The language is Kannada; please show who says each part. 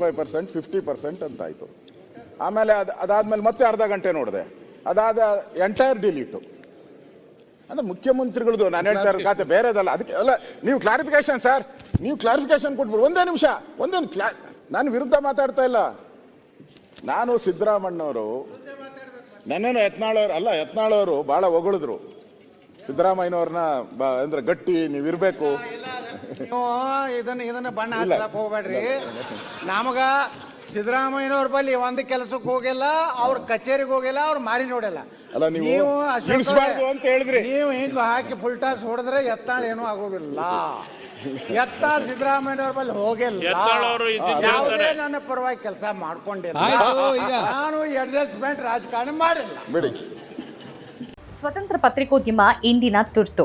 Speaker 1: ಫೈವ್ ಪರ್ಸೆಂಟ್ ಫಿಫ್ಟಿ ಪರ್ಸೆಂಟ್ ಅಂತ ಆಯ್ತು ಆಮೇಲೆ ಅದು ಅದಾದ್ಮೇಲೆ ಮತ್ತೆ ಅರ್ಧ ಗಂಟೆ ನೋಡಿದೆ. ಅದಾದ ಎಂಟೈರ್ ಡಿಲೀಟು ಅಂದ್ರೆ ಮುಖ್ಯಮಂತ್ರಿಗಳದು ನಾನು ಹೇಳ್ತಾ ಇರೋ ಖಾತೆ ಬೇರೆದಲ್ಲ. ಅದಕ್ಕೆ ಅಲ್ಲ ನೀವು ಕ್ಲಾರಿಫಿಕೇಶನ್ ಸರ್ ನೀವು ಕ್ಲಾರಿಫಿಕೇಶನ್ ಕೊಟ್ಬಿಡು. ಒಂದೇ ನಿಮಿಷ. ಒಂದೇ ಕ್ಲಾ ನಾನು ವಿರುದ್ಧ ಮಾತಾಡ್ತಾ ಇಲ್ಲ. ನಾನು ಸಿದ್ದರಾಮಣ್ಣವರು ನನ್ನನ್ನು ಯತ್ನಾಳವ್ರು ಅಲ್ಲ ಯತ್ನಾಳವರು ಬಹಳ ಹೊಗಳಿದ್ರು. ಸಿದ್ದರಾಮಯ್ಯನವ್ರನ್ನ ಬ- ಅಂದ್ರೆ ಗಟ್ಟಿ ನೀವು ಇರ್ಬೇಕು
Speaker 2: ನೀವು ಇದನ್ನ ಇದನ್ನ ಬಣ್ಣ. ಹಚ್ಚಕ್ ಹೋಗ್ಬೇಡ್ರಿ. ನಮಗ ಸಿದ್ದರಾಮಯ್ಯನವ್ರ ಬಳಿ ಒಂದ್ ಕೆಲಸಕ್ಕೆ ಹೋಗಿಲ್ಲ ಅವ್ರ ಕಚೇರಿಗೆ ಹೋಗಿಲ್ಲ ಅವ್ರ ಮಾರಿ ನೋಡಿಲ್ಲ.
Speaker 1: ಅಲ್ಲ, ನೀವು
Speaker 2: ಅಶೋಕ್
Speaker 1: ಇಳಿಸ್ಬಾರ್ದು
Speaker 2: ಅವ್ರೆ,
Speaker 1: ಅಂತ ಹೇಳಿದ್ರಿ.
Speaker 2: ನೀವು ಹಿಂಗ್ ಹಾಕಿ ಫುಲ್ ಟಾಸ್ ಹೊಡೆದ್ರೆ ಎತ್ತಾಳ ಏನೂ ಆಗೋದಿಲ್ಲ. ಎತ್ತಾಳ ಸಿದ್ದರಾಮಯ್ಯನವ್ರ ಬಳಿ ಹೋಗಿಲ್ಲ.
Speaker 3: ಯತ್ನಾಳ್ ಅವರು ಇದ್ದಿದ್ದು
Speaker 2: ಯಾವುದೇ
Speaker 3: ಹೇಳ್ತಾರೆ.
Speaker 2: ನನ್ನ ಪರವಾಗಿ ಕೆಲಸ ಮಾಡ್ಕೊಂಡಿಲ್ಲ.
Speaker 4: ಆಯ್ತು, ಈಗ.
Speaker 2: ನಾನು ಅಡ್ಜಸ್ಟ್ಮೆಂಟ್ ರಾಜಕಾರಣ ಮಾಡಿಲ್ಲ.
Speaker 1: ಬಿಡಿ.
Speaker 5: ಸ್ವತಂತ್ರ ಪತ್ರಿಕೋದ್ಯಮ ಇಂದಿನ ತುರ್ತು.